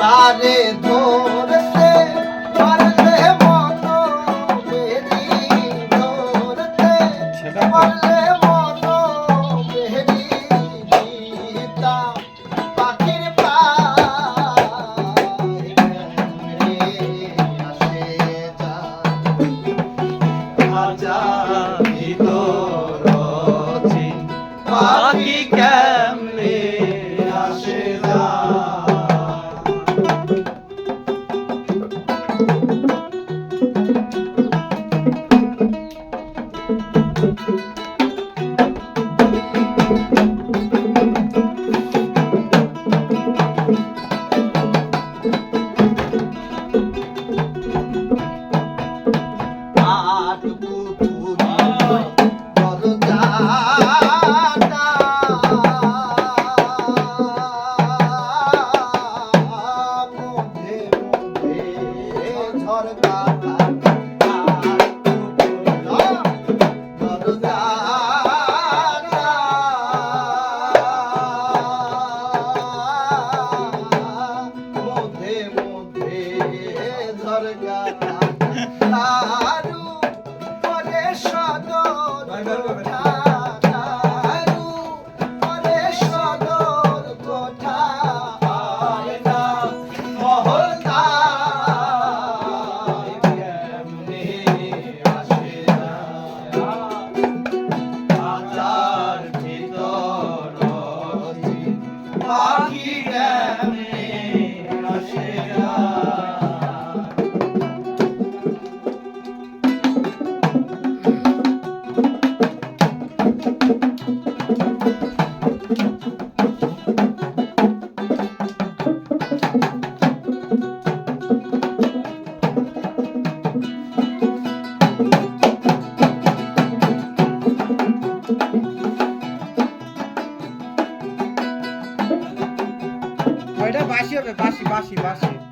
তারে ধরতে পারলে মনো বেরি ধরতে পারলে মনো বেরি গীতা পাখির পায় যা। হাজার ঝরকাটা ওইটা বাসি হবে বাসি বাসি বাসি